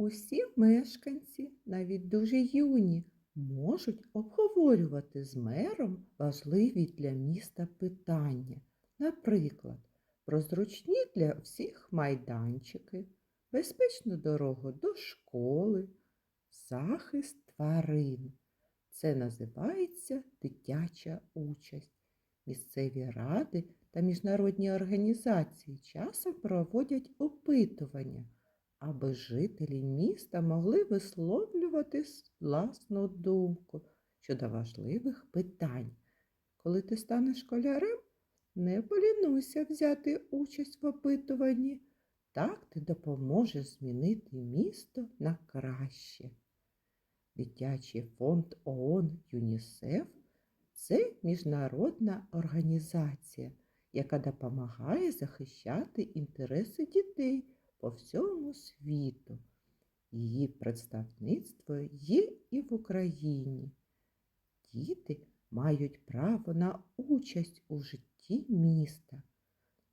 Усі мешканці, навіть дуже юні, можуть обговорювати з мером важливі для міста питання, наприклад, про зручні для всіх майданчики, безпечну дорогу до школи, захист тварин. Це називається дитяча участь. Місцеві ради та міжнародні організації часом проводять опитування, аби жителі міста могли висловлювати власну думку щодо важливих питань. Коли ти станеш школярем, не полінуйся взяти участь в опитуванні. Так ти допоможеш змінити місто на краще. Дитячий фонд ООН ЮНІСЕФ це міжнародна організація, яка допомагає захищати інтереси дітей по всьому світу. Її представництво є і в Україні. Діти мають право на участь у житті міста.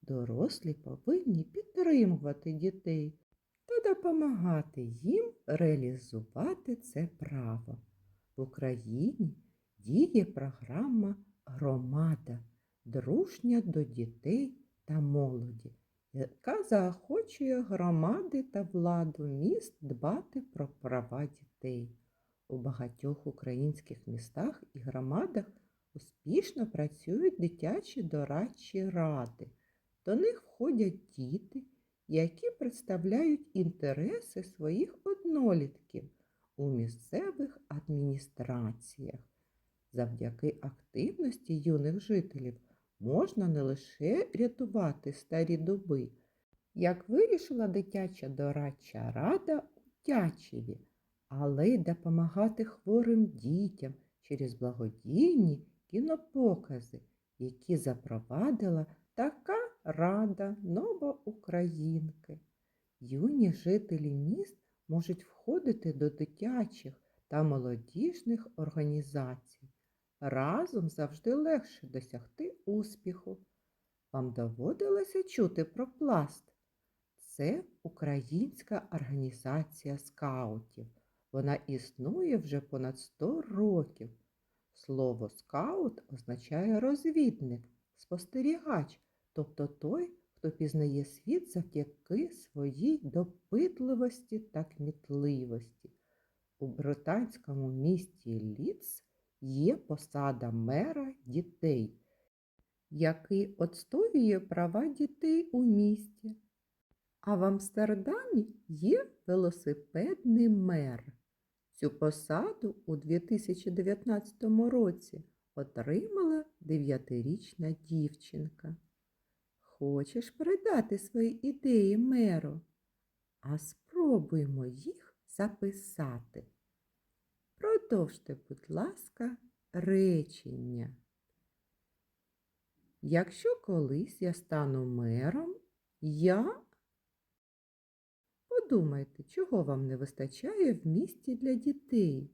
Дорослі повинні підтримувати дітей та допомагати їм реалізувати це право. В Україні діє програма Громада дружня до дітей та молоді, яка заохочує громади та владу міст дбати про права дітей. У багатьох українських містах і громадах успішно працюють дитячі дорадчі ради. До них входять діти, які представляють інтереси своїх однолітків у місцевих адміністраціях. Завдяки активності юних жителів можна не лише рятувати старі дуби, як вирішила дитяча дорадча рада у Тячеві, але й допомагати хворим дітям через благодійні кінопокази, які запровадила така рада Новоукраїнки. Юні жителі міст можуть входити до дитячих та молодіжних організацій. Разом завжди легше досягти успіху. Вам доводилося чути про пласт? Це українська організація скаутів. Вона існує вже понад 100 років. Слово скаут означає розвідник, спостерігач, тобто той, хто пізнає світ завдяки своїй допитливості та кмітливості. У британському місті Ліц є посада мера дітей, який отстоює права дітей у місті. А в Амстердамі є велосипедний мер. Цю посаду у 2019 році отримала дев'ятирічна дівчинка. Хочеш передати свої ідеї меру? А спробуймо їх записати. Продовжте, будь ласка, речення. Якщо колись я стану мером, я подумайте, чого вам не вистачає в місті для дітей.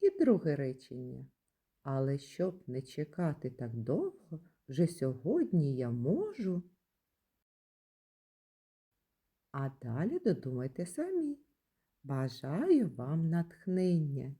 І друге речення. Але щоб не чекати так довго, вже сьогодні я можу. А далі додумайте самі. Бажаю вам натхнення